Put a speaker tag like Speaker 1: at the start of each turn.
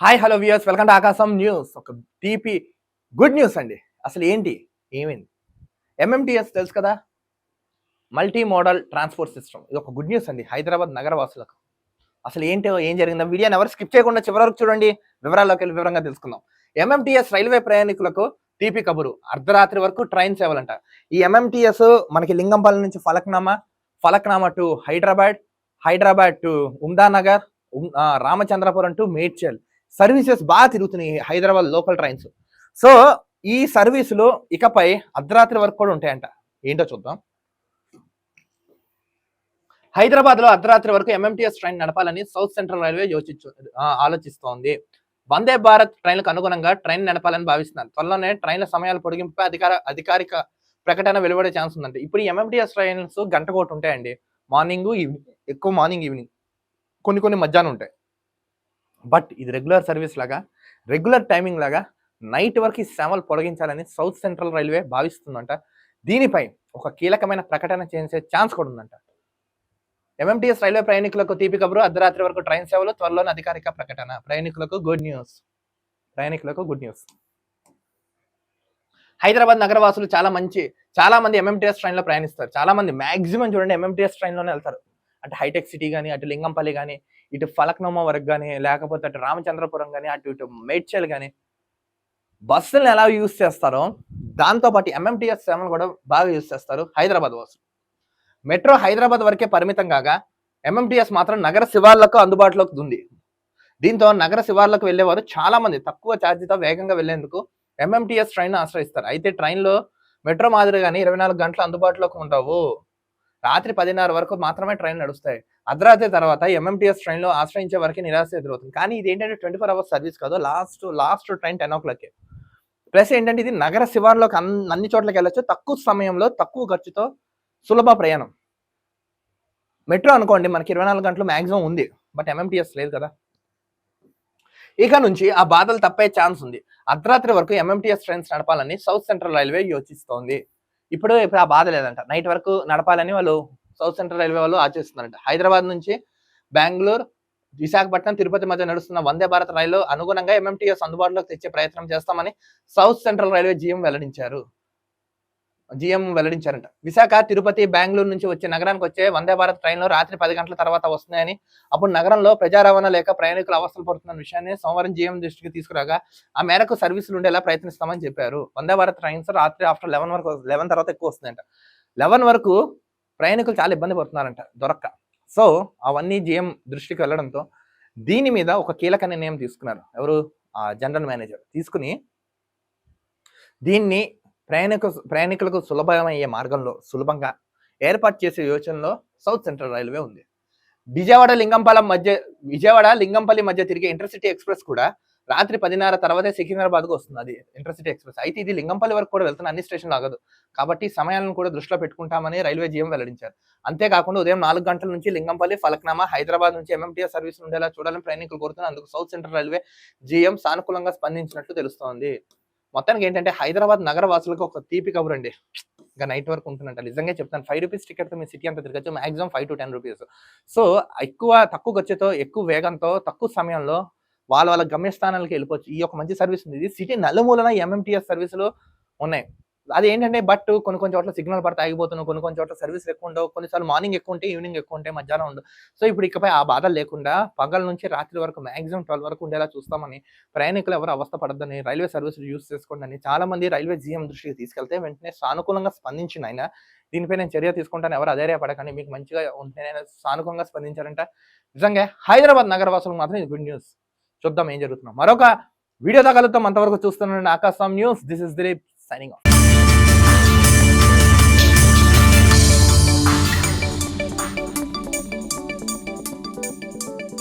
Speaker 1: Hi hello viewers welcome to Akasam news ఒక టీపీ good news అండి. అసలు ఏంటి? ఏమైంది? ఎంఎంటీఎస్ తెలుసు కదా? మల్టీ మోడల్ ట్రాన్స్పోర్ట్ సిస్టమ్ ఇది ఒక గుడ్ న్యూస్ అండి. హైదరాబాద్ నగరవాసులకు. అసలు ఏంటో ఏం జరిగిందో వీడియోని ఎవరు స్కిప్ చేయకుండా చివరి వరకు చూడండి. వివరాల్లోకి వెళ్ళి వివరంగా తెలుసుకుందాం. ఎంఎంటీఎస్ రైల్వే ప్రయాణికులకు టీపీ కబురు. అర్ధరాత్రి వరకు ట్రైన్ సేవలంట. ఈ ఎంఎంటీఎస్ మనకి లింగంపల్లి నుంచి Falaknuma Falaknuma to Hyderabad Hyderabad to Umdanagar Ramachandrapuram to Medchal. Services బాగా తిరుగుతున్నాయి హైదరాబాద్ లోకల్ ట్రైన్స్. సో ఈ సర్వీసులు ఇకపై అర్ధరాత్రి వరకు కూడా ఉంటాయంట. ఏంటో చూద్దాం. హైదరాబాద్లో అర్ధరాత్రి వరకు ఎంఎంటీఎస్ ట్రైన్ నడపాలని సౌత్ సెంట్రల్ రైల్వే యోచించు ఆలోచిస్తోంది. వందే భారత్ ట్రైన్లకు అనుగుణంగా ట్రైన్ నడపాలని భావిస్తున్నారు. త్వరలోనే ట్రైన్ల సమయాలు పొడిగింపుపై అధికార అధికారిక ప్రకటన వెలువడే ఛాన్స్ ఉందంటే. ఇప్పుడు ఎంఎంటీఎస్ ట్రైన్స్ గంట కోటి ఉంటాయండి. మార్నింగ్ ఈవినింగ్ ఎక్కువ మార్నింగ్ ఈవినింగ్. కొన్ని కొన్ని మధ్యాహ్నం ఉంటాయి. బట్ ఇది రెగ్యులర్ సర్వీస్ లాగా రెగ్యులర్ టైమింగ్ లాగా నైట్ వరకు ఈ సేవలు పొడిగించాలని సౌత్ సెంట్రల్ రైల్వే భావిస్తుందంట. దీనిపై ఒక కీలకమైన ప్రకటన చేసే ఛాన్స్ కూడా ఉందంట. ఎంఎంటీఎస్ రైల్వే ప్రయాణికులకు తీపి కబురు అర్ధరాత్రి వరకు ట్రైన్ సేవలు త్వరలోనే అధికారిక ప్రకటన. ప్రయాణికులకు గుడ్ న్యూస్. ప్రయాణికులకు గుడ్ న్యూస్. హైదరాబాద్ నగరవాసులు చాలా మంచి చాలా మంది ఎంఎంటీఎస్ ట్రైన్లో ప్రయాణిస్తారు. చాలా మంది మాక్సిమం చూడండి ఎంఎంటీఎస్ ట్రైన్లోనే వెళ్తారు. అటు హైటెక్ సిటీ కానీ అటు లింగంపల్లి కానీ ఇటు ఫలక్నోమా వరకు కానీ లేకపోతే అటు రామచంద్రపురం కానీ అటు ఇటు మేడ్చల్ కానీ బస్సులను ఎలా యూజ్ చేస్తారో దాంతోపాటు ఎంఎంటీఎస్ సేవలు కూడా బాగా యూజ్ చేస్తారు హైదరాబాద్ వాసులు మెట్రో హైదరాబాద్ వరకే పరిమితం కాగా ఎంఎంటీఎస్ మాత్రం నగర శివార్లకు అందుబాటులోకి ఉంది. దీంతో నగర శివార్లకు వెళ్ళేవారు చాలా మంది తక్కువ ఛార్జీతో వేగంగా వెళ్ళేందుకు ఎంఎంటీఎస్ ట్రైన్ ఆశ్రయిస్తారు. అయితే ట్రైన్లో మెట్రో మాదిరిగానే ఇరవై నాలుగు గంటలు అందుబాటులోకి ఉండవు. రాత్రి పదిన్నర వరకు మాత్రమే ట్రైన్ నడుస్తాయి. అర్ధరాత్రి తర్వాత ఎంఎంటీఎస్ ట్రైన్లో ఆశ్రయించే వరకు నిరాశ ఎదురవుతుంది. కానీ ఇది ఏంటంటే ట్వంటీ ఫోర్ అవర్స్ సర్వీస్ కాదు last last train ten o'clock plus ఏంటంటే ఇది నగర శివార్లోకి అన్ని అన్ని చోట్లకి వెళ్ళొచ్చు. తక్కువ సమయంలో తక్కువ ఖర్చుతో సులభ ప్రయాణం. మెట్రో అనుకోండి మనకి ఇరవై నాలుగు గంటలు మ్యాక్సిమం ఉంది. బట్ ఎంఎంటీఎస్ లేదు కదా. ఇక నుంచి ఆ బాధలు తప్పే ఛాన్స్ ఉంది. అర్ధరాత్రి వరకు ఎంఎంటీఎస్ ట్రైన్స్ నడపాలని సౌత్ సెంట్రల్ రైల్వే యోచిస్తోంది. ఇప్పుడు ఇప్పుడు ఆ బాధ లేదంట. నైట్ వరకు నడపాలని వాళ్ళు సౌత్ సెంట్రల్ రైల్వే వాళ్ళు ఆచరిస్తున్నారంట హైదరాబాద్ నుంచి బెంగళూరు విశాఖపట్నం తిరుపతి మధ్య నడుస్తున్న వందే భారత్ రైలు అనుగుణంగా ఎంఎంటీఎస్ అందుబాటులోకి తెచ్చే ప్రయత్నం చేస్తామని సౌత్ సెంట్రల్ రైల్వే జీఎం వెల్లడించారు. జీఎం వెల్లడించారంట. విశాఖ తిరుపతి బెంగళూరు నుంచి వచ్చే నగరానికి వచ్చే వందే భారత్ ట్రైన్లు రాత్రి పది గంటల తర్వాత వస్తున్నాయని అప్పుడు నగరంలో ప్రజా రవాణా లేక ప్రయాణికులు అవస్థలు పడుతున్న విషయాన్ని సోమవారం జీఎం దృష్టికి తీసుకురాగా ఆ మేరకు సర్వీసులు ఉండేలా ప్రయత్నిస్తామని చెప్పారు. వందే భారత్ ట్రైన్స్ రాత్రి ఆఫ్టర్ లెవెన్ వరకు లెవెన్ తర్వాత ఎక్కువ వస్తుందంట లెవెన్ వరకు ప్రయాణికులు చాలా ఇబ్బంది పడుతున్నారంట దొరక్క. సో అవన్నీ జీఎం దృష్టికి వెళ్ళడంతో దీని మీద ఒక కీలక నిర్ణయం తీసుకున్నారు. ఎవరు? ఆ జనరల్ మేనేజర్. తీసుకుని దీన్ని ప్రయాణికు ప్రయాణికులకు సులభమయ్యే మార్గంలో సులభంగా ఏర్పాటు చేసే యోచనలో సౌత్ సెంట్రల్ రైల్వే ఉంది. విజయవాడ లింగంపాలెం మధ్య విజయవాడ లింగంపల్లి మధ్య తిరిగే ఇంటర్సిటీ ఎక్స్ప్రెస్ కూడా రాత్రి పదిన్నర తర్వాతే సికింద్రాబాద్కు వస్తుంది అది ఇంటర్సిటీ ఎక్స్ప్రెస్ అయితే ఇది లింగంపల్లి వరకు కూడా వెళ్తున్న అన్ని స్టేషన్లు ఆగదు. కాబట్టి సమయాలను కూడా దృష్టిలో పెట్టుకుంటామని రైల్వే జీఎం వెల్లడించారు. అంతేకాకుండా ఉదయం నాలుగు గంటల నుంచి లింగంపల్లి ఫలక్నామా హైదరాబాద్ నుంచి ఎంఎంటీఎస్ సర్వీస్ ఉండేలా చూడాలని ప్రయాణికులు కోరుతున్నారు అందుకు సౌత్ సెంట్రల్ రైల్వే జీఎం సానుకూలంగా స్పందించినట్లు తెలుస్తోంది. మొత్తానికి ఏంటంటే హైదరాబాద్ నగర వాసులకు ఒక తీపి కబురు అండి. ఇంకా నైట్ వరకు ఉంటుందంట. నిజంగా చెప్తాను ఫైవ్ రూపీస్ టికెట్తో మీ సిటీ అంతా తిరగచ్చు. Maximum five to ten rupees. So ఎక్కువ తక్కువ ఖర్చుతో ఎక్కువ వేగంతో తక్కువ సమయంలో వాళ్ళ వాళ్ళ గమ్యస్థానాలకు వెళ్ళిపోవచ్చు. ఈ యొక్క మంచి సర్వీస్ ఉంది. ఇది సిటీ నలుమూలన ఎంఎంటీఎస్ సర్వీసులు ఉన్నాయి. అది ఏంటంటే బట్ కొన్ని కొన్ని చోట్ల సిగ్నల్ పడితే ఆగిపోతున్నావు కొన్ని కొన్ని చోట్ల సర్వీస్ ఎక్కువ ఉండవు. కొన్నిసార్లు మార్నింగ్ ఎక్కువ ఉంటే ఈవినింగ్ ఎక్కువ ఉంటే మధ్యాహ్నం ఉండదు సో ఇప్పుడు ఇకపై ఆ బాధ లేకుండా పగల నుంచి రాత్రి వరకు మాక్సిమం ట్వెల్వ్ వరకు ఉండేలా చూస్తామని ప్రయాణికులు ఎవరు అవస్థ పడద్దని రైల్వే సర్వీసులు యూస్ చేసుకోండి చాలా మంది రైల్వే జీఎం దృష్టికి తీసుకెళ్తే వెంటనే సానుకూలంగా స్పందించిన ఆయన దీనిపై నేను చర్య తీసుకుంటాను. ఎవరు అధైర్యపడకండి. మీకు మంచిగా ఉంటే సానుకూలంగా స్పందించారంట. నిజంగా హైదరాబాద్ నగరవాసులకు మాత్రం ఇది గుడ్ న్యూస్ చూద్దాం ఏం జరుగుతుందో. మరొక వీడియో తగలుతాం అంతవరకు చూస్తున్నాను ఆకాశం news. This is Dilip signing off